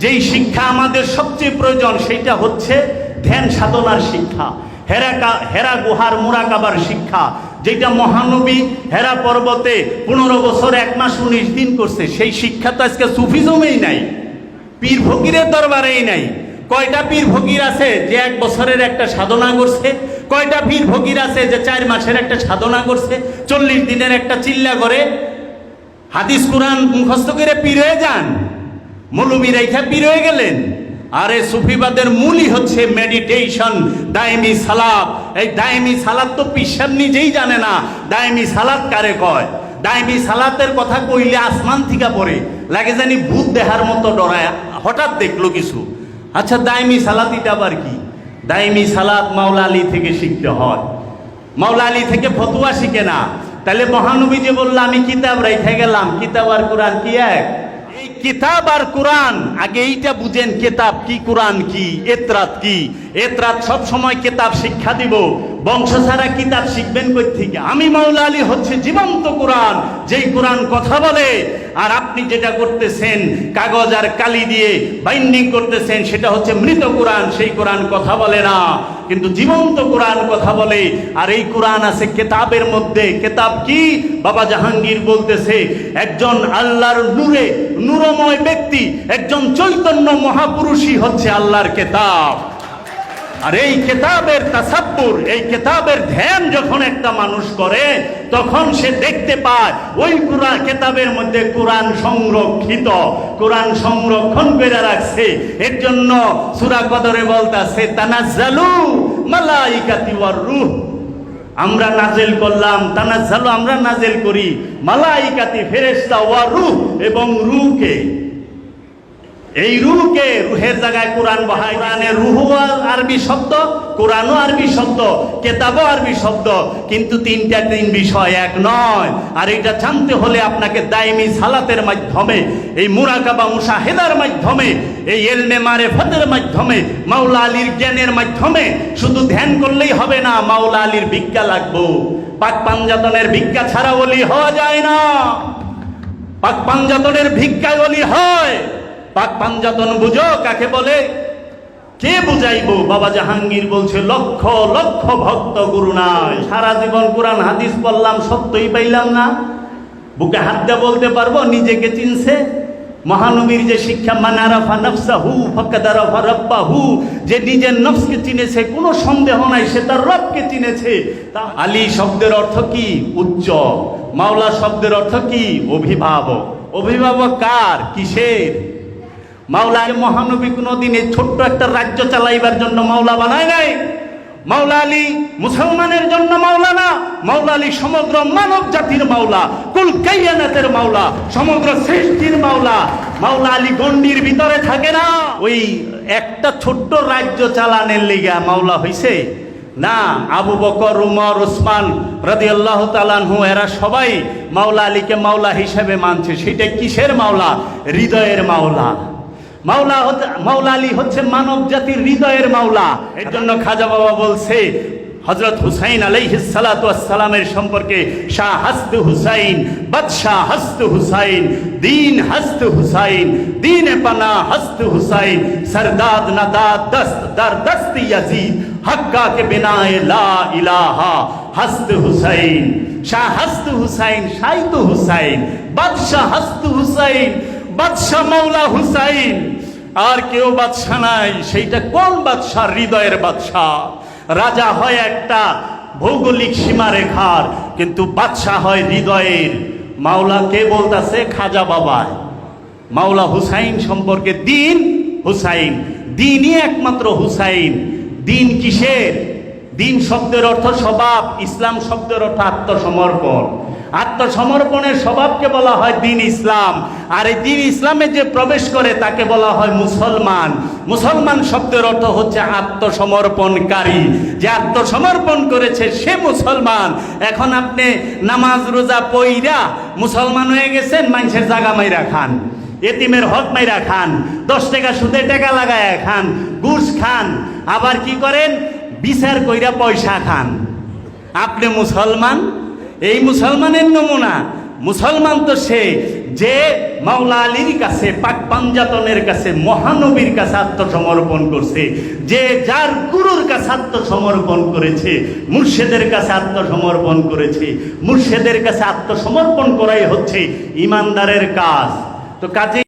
যেই শিক্ষা আমাদের সবচেয়ে প্রয়োজন সেটা হচ্ছে ধ্যান সাধনার শিক্ষা। হেরা কা- হেরা গুহার মুরাকাবার শিক্ষা যেটা মহানবী হেরা পর্বতে পনেরো বছর, এক মাস উনিশ দিন করছে। সেই শিক্ষা তো আজকে সুফিজমেই নাই, পীর ফকিরের দরবারেই নাই। কয়টা পীর ফকির আছে যে এক বছরের একটা সাধনা করছে? কয়টা পীর ফকির আছে যে চার মাসের একটা সাধনা করছে? চল্লিশ দিনের একটা চিল্লা করে হাদিস কোরআন মুখস্থ করে পীর হয়ে যান। মৌলবী রেখা হয়ে গেলেন। আরে সুফিবাদের মূলই হচ্ছে মেডিটেশন দায়মি সালাদ এই দায়মি সালাদ তো পিসাব নিজেই জানে না। দায়মি সালাদ কারে কয়? দায়মি সালাতের কথা কইলে আসমান থেকে পড়ে। লাগে জানি ভূত দেহার মতো ডরায়। হঠাৎ দেখল কিছু। আচ্ছা দায়মি সালাত এটা আবার কি? দায়মি সালাত মাওলা আলী থেকে শিখতে হয়। মাওলা আলী থেকে ফতুয়া শিখে না। তাহলে মহানবী যে বলল, আমি কিতাব রেখে গেলাম। কিতাব আর কোরআন কি এক? এই কিতাব আর কোরআন। আগে এইটা বুঝেন, কিতাব কি, কোরআন কি, এতরাত কি? এতরাত সব সময় কিতাব শিক্ষা দিব। বংশ ছাড়া কিতাব শিখবেন কই থেকে আমি মাওলা আলী হচ্ছে জীবন্ত কোরআন, যেই কোরআন কথা বলে। আর আপনি যেটা করতেছেন, কাগজ আর কালি দিয়ে বাইন্ডিং করতেছেন, সেটা হচ্ছে মৃত কোরআন, সেই কোরআন কথা বলে না। কিন্তু জীবন্ত কোরআন কথা বলে, আর এই কোরআন আছে কেতাবের মধ্যে। কেতাব কি? বাবা জাহাঙ্গীর বলতেছে, একজন আল্লাহর নূরে নূরময় ব্যক্তি, একজন চৈতন্য মহাপুরুষই হচ্ছে আল্লাহর কেতাব। আর এই কেতাবের তাসাব্বুর, এই কেতাবের ধ্যান যখন একটা মানুষ করে, তখন সে দেখতে পায়, ওই কোরআন, কেতাবের মধ্যে কোরআন সংরক্ষিত, কোরআন সংরক্ষণ করে রাখছে। এর জন্য সূরা কদরে বলতাছে, তানাজ্জালু মালাইকাতি ওয়ার রূহ। আমরা নাজেল করলাম তানাজ্জালু আমরা নাজেল করি। মালাইকাতি ফেরেশতা ওয়া রূহ এবং রূহকে। এই রুহকে রুহের জায়গায় কোরআন বহায় কোরআনের রুহু আরবি শব্দ, কোরআনও আরবি শব্দ, কেতাবও আরবি শব্দ, কিন্তু তিনটা তিন বিষয় এক নয়। আর এটা জানতে হলে আপনাকে দায়মি সালাতের মাধ্যমে, এই মুরাকাবা মুশাহেদার মাধ্যমে, এই এলমে মারে মাধ্যমে, মাওলা আলীর জ্ঞানের মাধ্যমে, শুধু ধ্যান করলেই হবে না, মাওলা আলীর ভিক্ষা লাগবো। পাক পাঞ্জাতনের ভিক্ষা ছাড়া বলি হওয়া যায় না। পাক পাঞ্জাতনের ভিক্ষায় বলি হয়। পাক পাঞ্জাতন বুঝো, কাকে বলে? কে বুঝাইবো? বাবা জাহাঙ্গীর বলছে, লক্ষ লক্ষ ভক্ত গুরু নাই। সারা জীবন কোরআন, হাদিস পড়লাম, সত্যই পাইলাম না। বুকে হাত দিয়ে বলতে পারব, নিজেকে চিনছে। মহানবীর যে শিক্ষা মানারাফা নফসা হু ফকাদারাফা রব্বা হু যে নিজের নফসকে চিনেছে, কোনো সন্দেহ নাই, সে তার রবকে চিনেছে। তা আলী শব্দের অর্থ কি? উচ্চ। মাওলা শব্দের অর্থ কি? অভিভাবক। অভিভাবক কার? কিসের? মাওলা মহানবী কোনো দিনে ছোট্ট একটা রাজ্য চালাইবার জন্য মাওলা বানায় নাই। মাওলা আলী মুসলমানের জন্য মাওলা না, মাওলা আলী সমগ্র মানব জাতির মাওলা, কুল কাইয়ানাতের মাওলা, সমগ্র সৃষ্টির মাওলা। মাওলা আলী গন্ডির ভিতরে থাকে না। ওই একটা ছোট্ট রাজ্য চালানের লিগা মাওলা হইছে। না, আবু বকর, উমর ওসমান রাদি আল্লাহ তালানহু এরা সবাই মাওলা আলীকে মাওলা হিসেবে মানছে। সেটা কিসের মাওলা? হৃদয়ের মাওলা। মাওলা মাওলা আলী হচ্ছে মানব জাতির হৃদয়ের মাওলা। এর জন্য খাজা বাবা বলছে হজরত হুসাইন আলাইহিসালামের সম্পর্কে, শাহ হাস্ত হুসাইন, বাদশাহ হাস্ত হুসাইন, দিন হাস্ত হুসাইন, দিন পানা হাস্ত হুসাইন, সরদাদ নাদাদ দস্ত দর দস্ত ইয়াজিদ হক্কা কে বিনায় লা ইলাহা হাস্ত হুসাইন, শাহ হাস্ত হুসাইন, শাইত হুসাইন, বাদশাহ হাস্ত হুসাইন বাদশাহ মাওলা হুসাইন। আর কেউ বাদশাহ নাই, সেইটা কোন বাদশাহ? হৃদয়ের বাদশাহ। রাজা হয় একটা ভৌগোলিক সীমারেখার, কিন্তু বাদশাহ হয় হৃদয়ের। মাওলা কে বলতাছে? খাজা বাবায়। মাওলা হুসাইন সম্পর্কে দিন হুসাইন। দিনই একমাত্র হুসাইন। দিন কিসের? দিন শব্দের অর্থ স্বভাব, ইসলাম শব্দের অর্থ আত্মসমর্পণ। আত্মসমর্পণের স্বভাবকে বলা হয় দিন ইসলাম। আর এই দিন ইসলামে যে প্রবেশ করে তাকে বলা হয় মুসলমান। মুসলমান শব্দের অর্থ হচ্ছে আত্মসমর্পণকারী। যে আত্মসমর্পণ করেছে সে মুসলমান। এখন আপনি নামাজ রোজা পইরা মুসলমান হয়ে গেছেন, মানুষের জাগা মাইরা খান, এতিমের হক মাইরা খান, দশ টাকা সুদে টাকা লাগায় খান, ঘুষ খান, আবার কি করেন? বিচার কইরা পয়সা খান। আপনি মুসলমান এই মুসলমানের নমুনা। মুসলমান তো সে যে মাওলা আলীর কাছে, পাক পাঞ্জাতনের কাছে, মহানবীর কাছে আত্মসমর্পণ করছে। যে যার গুরুর কাছে আত্মসমর্পণ করেছে, মুর্শেদের কাছে আত্মসমর্পণ করেছে। মুর্শেদের কাছে আত্মসমর্পণ করাই হচ্ছে ইমানদারের কাজ। তো কাজে